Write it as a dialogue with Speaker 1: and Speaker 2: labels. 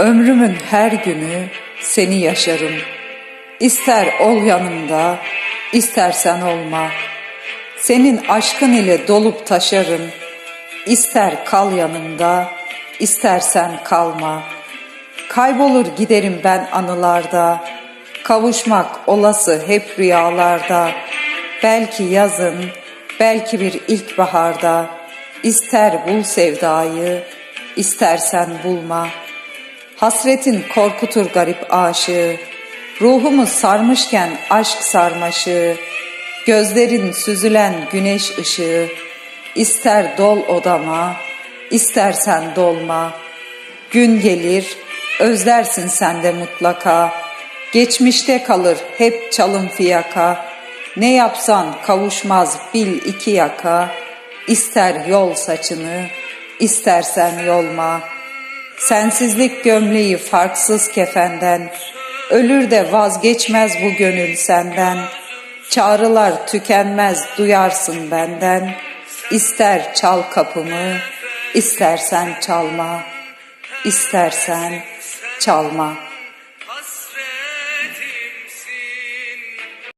Speaker 1: Ömrümün her günü seni yaşarım. İster ol yanımda, istersen olma. Senin aşkın ile dolup taşarım. İster kal yanımda, istersen kalma. Kaybolur giderim ben anılarda. Kavuşmak olası hep rüyalarda. Belki yazın, belki bir ilkbaharda. İster bul sevdayı, istersen bulma. Hasretin korkutur garip aşığı. Ruhumu sarmışken aşk sarmaşığı. Gözlerin süzülen güneş ışığı. İster dol odama, istersen dolma. Gün gelir, özlersin sen de mutlaka. Geçmişte kalır hep çalım fiyaka. Ne yapsan kavuşmaz bil iki yaka. İster yol saçını, istersen yolma. Sensizlik gömleği farksız kefenden. Ölür de vazgeçmez bu gönül senden. Çağrılar tükenmez duyarsın benden. İster çal kapımı, istersen çalma. İstersen çalma.''